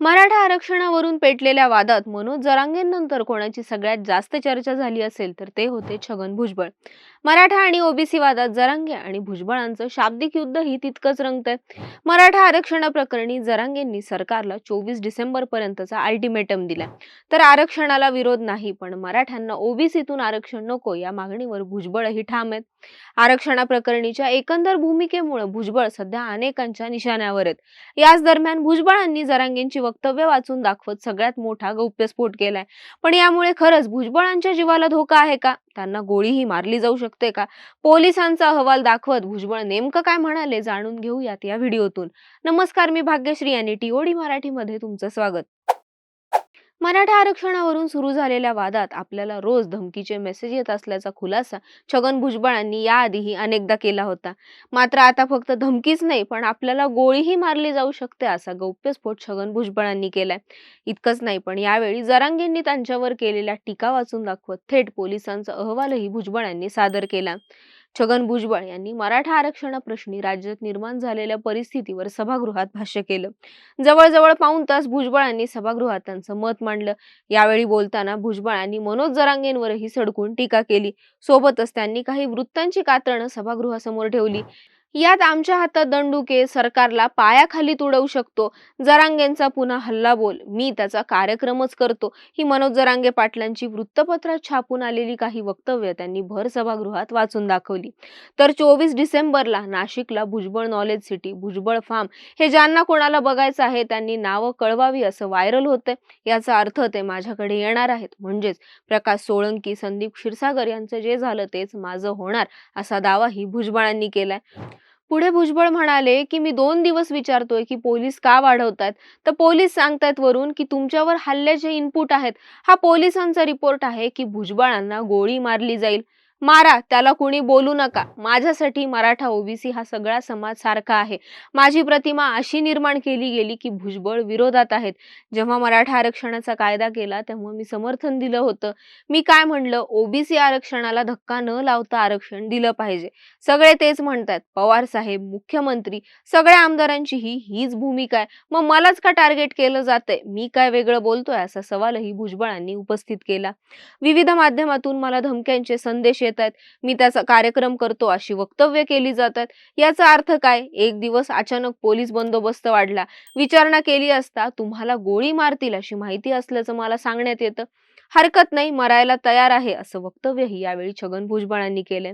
मराठा आरक्षणावरून पेटलेल्या वादात मनोज जरांगेंनंतर कोणाची सगळ्यात जास्त चर्चा झाली असेल तर ते होते छगन भुजबळ. मराठा आणि ओबीसी वादात जरांगे आणि भुजबळांचं शाब्दिक युद्ध ही तितकंच रंगतंय. मराठा आरक्षणाप्रकरणी जरांगेंनी सरकारला चोवीस डिसेंबर पर्यंतचा अल्टिमेटम दिला तर आरक्षणाला विरोध नाही पण मराठ्यांना ओबीसीतून आरक्षण नको या मागणीवर भुजबळही ठाम आहेत. आरक्षणाप्रकरणीच्या एकंदर भूमिकेमुळे भुजबळ सध्या अनेकांच्या निशाण्यावर आहेत. याच दरम्यान भुजबळांनी जरांगेंची वक्तव्य वाचून दाखवत सगळ्यात मोठा गौप्यस्फोट केलाय. पण यामुळे खरंच भुजबळांच्या जीवाला धोका आहे का? त्यांना गोळीही मारली जाऊ शकते का? पोलिसांचा अहवाल दाखवत भुजबळ नेमकं काय म्हणाले जाणून घेऊयात या व्हिडिओतून. नमस्कार मी भाग्यश्री आणि टीओडी मराठीमध्ये तुमचं स्वागत. मराठा आरक्षणावरून सुरू झालेल्या वादात आपल्याला रोज धमकीचे मेसेज येत असल्याचा खुलासा छगन भुजबळांनी याआधीही अनेकदा केला होता. मात्र आता फक्त धमकीच नाही पण आपल्याला गोळीही मारली जाऊ शकते असा गौप्यस्फोट छगन भुजबळांनी केलाय. इतकंच नाही पण यावेळी जरांगेंनी त्यांच्यावर केलेल्या टीका वाचून दाखवत थेट पोलिसांचा अहवालही भुजबळांनी सादर केला. छगन भुजबळ यांनी मराठा आरक्षणाप्रश्नी राज्यात निर्माण झालेल्या परिस्थितीवर सभागृहात भाष्य केलं. जवळजवळ पाऊण तास भुजबळांनी सभागृहात त्यांचं मत मांडलं. यावेळी बोलताना भुजबळांनी मनोज जरांगेंवरही सडकून टीका केली. सोबतच त्यांनी काही वृत्तांची कातरणं सभागृहासमोर ठेवली. यात आमच्या हातात दंडुके सरकारला पायाखाली तुडवू शकतो. जरांगेंचा पुन्हा हल्ला बोल. मी त्याचा कार्यक्रमच करतो. ही मनोज जरांगे पाटलांची वृत्तपत्रात छापून आलेली काही वक्तव्य त्यांनी भर सभागृहात वाचून दाखवली. तर चोवीस डिसेंबरला नाशिकला Bhujbal knowledge city Bhujbal farm हे ज्यांना कोणाला बघायचं आहे त्यांनी नावं कळवावी असं व्हायरल होतंय. याचा अर्थ ते माझ्याकडे येणार आहेत. म्हणजेच प्रकाश सोळंकी संदीप क्षीरसागर यांचं जे झालं तेच माझं होणार असा दावाही भुजबळांनी केलाय. पुढे भुजबळ म्हणाले की मी दोन दिवस विचारतोय की पोलीस का वाढवतात? तर पोलीस सांगतायत वरून की तुमच्यावर हल्ल्याचे इनपुट आहेत. हा पोलिसांचा रिपोर्ट आहे की भुजबळांना गोळी मारली जाईल. मारा त्याला कुणी बोलू नका. माझ्यासाठी मराठा ओबीसी हा सगळा समाज सारखा आहे. माझी प्रतिमा अशी निर्माण केली गेली की भुजबळ विरोधात आहेत. जेव्हा मराठा आरक्षणाचा कायदा केला तेव्हा मी समर्थन दिलं होतं. मी काय म्हणलं? ओबीसी आरक्षणाला धक्का न लावता आरक्षण दिलं पाहिजे. सगळे तेच म्हणतात. पवार साहेब मुख्यमंत्री सगळ्या आमदारांची ही हीच भूमिका आहे. मग मलाच का टार्गेट केलं जातंय? मी काय वेगळं बोलतोय? असा सवालही भुजबळांनी उपस्थित केला. विविध माध्यमातून मला धमक्यांचे संदेश येत आहेत मी त्याचा कार्यक्रम करतो अशी वक्तव्य केली जातात. याचा अर्थ काय? एक दिवस अचानक पोलीस बंदोबस्त वाढला. विचारणा केली असता तुम्हाला गोळी मारतील अशी माहिती असल्याचं मला सांगण्यात येतं. हरकत नाही मरायला तयार आहे असं वक्तव्यही यावेळी छगन भुजबळांनी केले.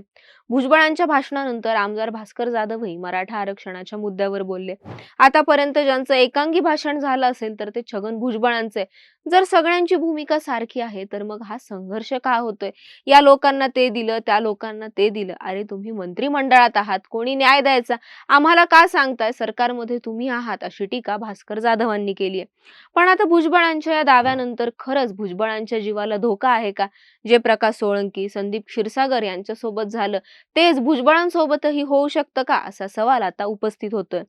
भुजबळांच्या भाषणानंतर आमदार भास्कर जाधवही मराठा आरक्षणाच्या मुद्द्यावर बोलले. आतापर्यंत ज्यांचं एकांगी भाषण झालं असेल तर ते छगन भुजबळांचे. जर सगळ्यांची भूमिका सारखी आहे तर मग हा संघर्ष का होतोय? या लोकांना ते दिलं त्या लोकांना ते दिलं. अरे तुम्ही मंत्रिमंडळात आहात कोणी न्याय द्यायचा? आम्हाला का सांगताय? सरकारमध्ये तुम्ही आहात अशी टीका भास्कर जाधवांनी केली आहे पण आता भुजबळांच्या या दाव्यानंतर खरंच भुजबळांच्या जीवाला धोका आहे का? जे प्रकाश सोळंकी संदीप क्षीरसागर यांच्या सोबत झालं तेच भुजबळांसोबतही होऊ शकतं का? असा सवाल आता उपस्थित होतोय.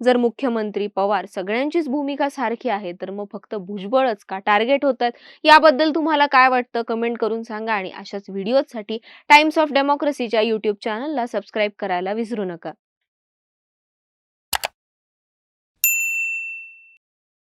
जर मुख्यमंत्री पवार सगळ्यांचीच भूमिका सारखी आहे तर मग फक्त भुजबळच का टार्गेट होत आहेत याबद्दल तुम्हाला काय वाटतं? कमेंट करून सांगा आणि अशाच व्हिडिओसाठी टाइम्स ऑफ डेमोक्रेसीच्या युट्यूब चॅनलला सबस्क्राईब करायला विसरू नका.